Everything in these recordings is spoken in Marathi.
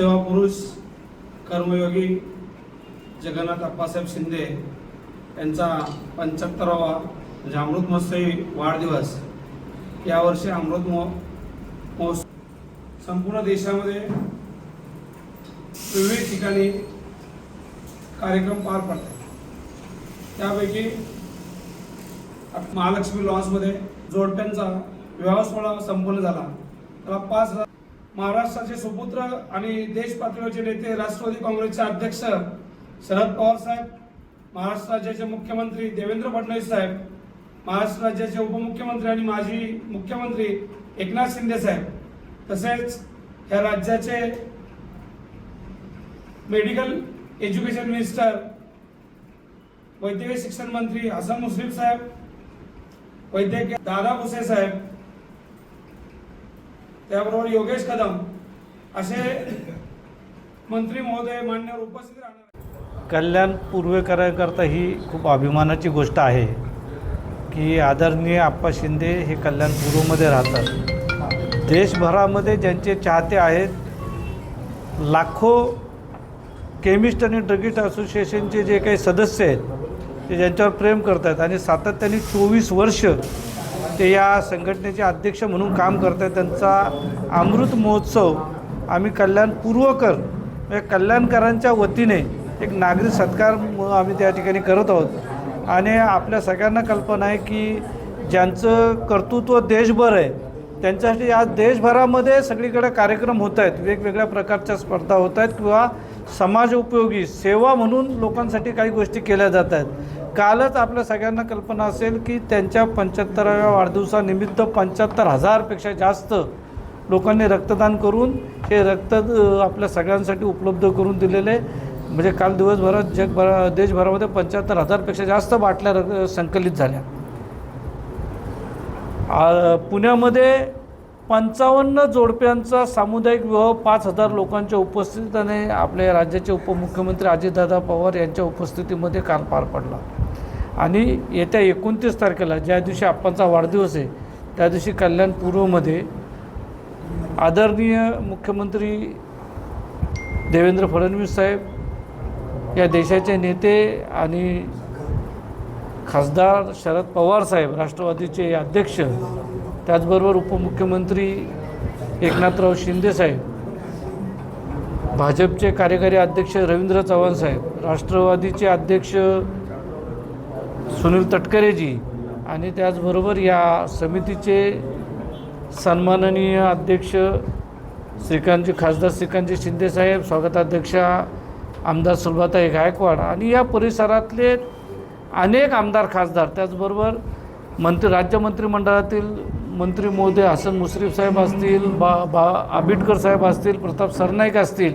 सेवापुरुष कर्मयोगी जगन्नाथ अप्पासाहेब शिंदे यांचा पंच्याहत्तरावा म्हणजे अमृत महोत्सवी वाढदिवस. यावर्षी अमृत मो महोत्सव संपूर्ण देशामध्ये विविध ठिकाणी कार्यक्रम पार पडतात. त्यापैकी महालक्ष्मी लॉन्समध्ये जोडप्यांचा विवाह सोहळा संपन्न झाला. त्याला पाच महाराष्ट्राचे सुपुत्र आणि देश पातळीवरचे नेते राष्ट्रवादी काँग्रेसचे अध्यक्ष शरद पवार साहेब महाराष्ट्र राज्याचे मुख्यमंत्री देवेंद्र फडणवीस साहेब महाराष्ट्र राज्याचे उपमुख्यमंत्री आणि माजी मुख्यमंत्री एकनाथ शिंदे साहेब. तसेच या राज्याचे मेडिकल एज्युकेशन मिनिस्टर वैद्यकीय शिक्षण मंत्री हसन मुश्रीफ साहेब वैद्यकीय दादा भुसे साहेब त्याबरोबर योगेश कदम असे मंत्री महोदय मान्यवर उपस्थित राहणार कल्याण पूर्वेकरांकरता ही खूप अभिमानाची गोष्ट आहे की आदरणीय आप्पा शिंदे हे कल्याण पूर्वमध्ये राहतात. देशभरामध्ये ज्यांचे चाहते आहेत लाखो केमिस्ट आणि ड्रगिस्ट असोसिएशनचे जे काही सदस्य आहेत ते ज्यांच्यावर प्रेम करतात आणि सातत्याने चोवीस वर्ष ते या संघटनेचे अध्यक्ष म्हणून काम करत आहेत त्यांचा अमृत महोत्सव आम्ही कल्याण पूर्वकर म्हणजे कल्याणकरांच्या वतीने एक नागरिक सत्कार आम्ही त्या ठिकाणी करत आहोत. आणि आपल्या सगळ्यांना कल्पना आहे की ज्यांचं कर्तृत्व देशभर आहे त्यांच्यासाठी आज देशभरामध्ये सगळीकडे कार्यक्रम होत आहेत. वेगवेगळ्या प्रकारच्या स्पर्धा होत आहेत किंवा समाज उपयोगी सेवा म्हणून लोकांसाठी काही गोष्टी केल्या जात आहेत. कालच आपल्या सगळ्यांना कल्पना असेल की त्यांच्या पंच्याहत्तराव्या वाढदिवसानिमित्त पंच्याहत्तर हजारपेक्षा जास्त लोकांनी रक्तदान करून हे रक्त आपल्या सगळ्यांसाठी उपलब्ध करून दिलेले म्हणजे काल दिवसभरात जगभरा देशभरामध्ये पंच्याहत्तर हजारपेक्षा जास्त बाटल्या रक्त संकलित झाल्या. पुण्यामध्ये पंचावन्न जोडप्यांचा सामुदायिक विवाह पाच हजार लोकांच्या उपस्थितीने आपल्या राज्याचे उपमुख्यमंत्री अजितदादा पवार यांच्या उपस्थितीमध्ये काल पार पडला. आणि येत्या एकोणतीस तारखेला ज्या दिवशी आप्पांचा वाढदिवस आहे त्या दिवशी कल्याण पूर्वमध्ये आदरणीय मुख्यमंत्री देवेंद्र फडणवीस साहेब या देशाचे नेते आणि खासदार शरद पवार साहेब राष्ट्रवादीचे अध्यक्ष त्याचबरोबर उपमुख्यमंत्री एकनाथराव शिंदे साहेब भाजपचे कार्यकारी अध्यक्ष रवींद्र चव्हाण साहेब राष्ट्रवादीचे अध्यक्ष सुनील तटकरेजी आणि त्याचबरोबर या समितीचे सन्माननीय अध्यक्ष श्रीकांतजी खासदार श्रीकांतजी शिंदेसाहेब स्वागताध्यक्षा आमदार सुलभाताई गायकवाड आणि या परिसरातले अनेक आमदार खासदार त्याचबरोबर मंत्री राज्य मंत्रिमंडळातील मंत्री महोदय हसन मुश्रीफ साहेब असतील बा बा आंबेडकर साहेब असतील प्रताप सरनाईक असतील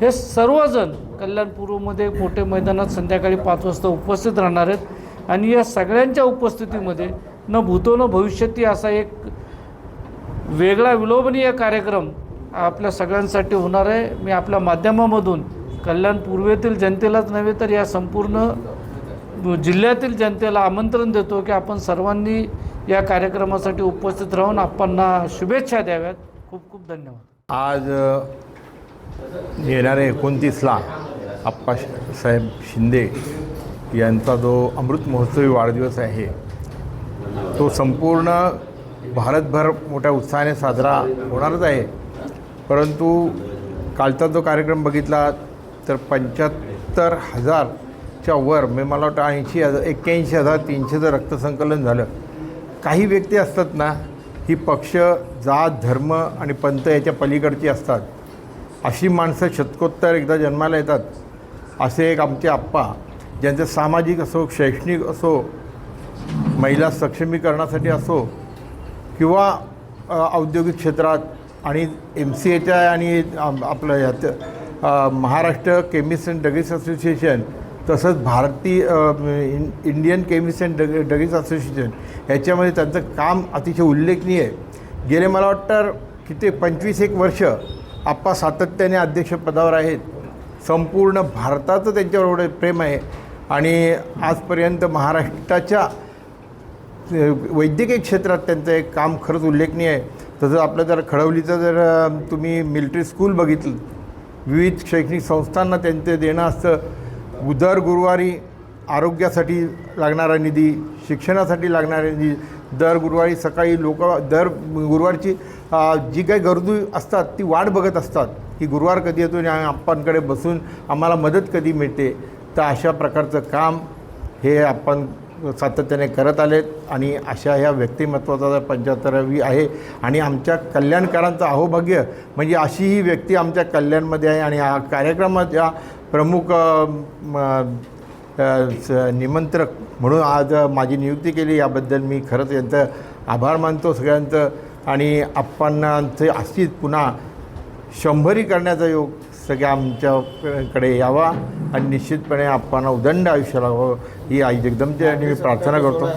हे सर्वजण कल्याण पूर्वमध्ये मोठे मैदानात संध्याकाळी पाच वाजता उपस्थित राहणार आहेत. आणि या सगळ्यांच्या उपस्थितीमध्ये न भूतो न भविष्यती असा एक वेगळा विलोभनीय कार्यक्रम आपल्या सगळ्यांसाठी होणार आहे. मी आपल्या माध्यमामधून कल्याण पूर्वेतील जनतेलाच नव्हे तर या संपूर्ण जिल्ह्यातील जनतेला आमंत्रण देतो की आपण सर्वांनी या कार्यक्रमासाठी उपस्थित राहून आपणना शुभेच्छा द्याव्यात. खूप खूप धन्यवाद. आज येणाऱ्या एकोणतीसला आप्पा साहेब शिंदे यांचा जो अमृत महोत्सवी वाढदिवस आहे तो संपूर्ण भारतभर मोठ्या उत्साहाने साजरा होणारच आहे. परंतु कालचा जो कार्यक्रम बघितला तर पंच्याहत्तर हजारच्या वर म्हणजे मला वाटतं ऐंशी हजार एक्क्याऐंशी हजार तीनशेचं रक्तसंकलन झालं. काही व्यक्ती असतात ना ही पक्ष जात धर्म आणि पंथ याच्या पलीकडची असतात. अशी माणसं शतकोत्तर एकदा जन्माला येतात. असे एक आमचे आप्पा ज्यांचं सामाजिक असो शैक्षणिक असो महिला सक्षमीकरणासाठी असो किंवा औद्योगिक क्षेत्रात आणि एम सी एच्या आणि आपलं यात Maharashtra chemist and druggist association तसंच भारतीय अ, Indian chemist and drug druggist association ह्याच्यामध्ये त्यांचं काम अतिशय उल्लेखनीय आहे. गेले मला वाटतं किती पंचवीस एक वर्ष आप्पा सातत्याने अध्यक्षपदावर आहेत. संपूर्ण भारताचं त्यांच्यावर एवढं प्रेम आहे. आणि आजपर्यंत महाराष्ट्राच्या वैद्यकीय क्षेत्रात त्यांचं एक काम खरंच उल्लेखनीय आहे. तसंच आपलं जर खडवलीचं जर तुम्ही मिलिटरी स्कूल बघितलं विविध शैक्षणिक संस्थांना त्यांचं देणं असतं. दर गुरुवारी आरोग्यासाठी लागणारा निधी शिक्षणासाठी लागणारा निधी दर गुरुवारी सकाळी लोक दर गुरुवारची जी काही गरजू असतात ती वाट बघत असतात की गुरुवार कधी येतो आणि आपणकडे बसून आम्हाला मदत कधी मिळते. तर अशा प्रकारचं काम हे आपण सातत्याने करत आलेत आणि अशा ह्या व्यक्तिमत्वाचा पंच्याहत्तरावी आहे आणि आमच्या कल्याणकारांचं अहोभाग्य म्हणजे अशी ही व्यक्ती आमच्या कल्याणमध्ये आहे आणि हा कार्यक्रमाच्या प्रमुख म, स- निमंत्रक म्हणून आज माझी नियुक्ती केली याबद्दल मी खरंच यांचं आभार मानतो सगळ्यांचं. आणि आप्पांचे अशीच पुन्हा शंभरी करण्याचा योग सगळ्या आमच्याकडे यावा आणि निश्चितपणे आपण उदंड आयुष्य लावावं. ही आई जगदंबची आणि मी प्रार्थना करतो.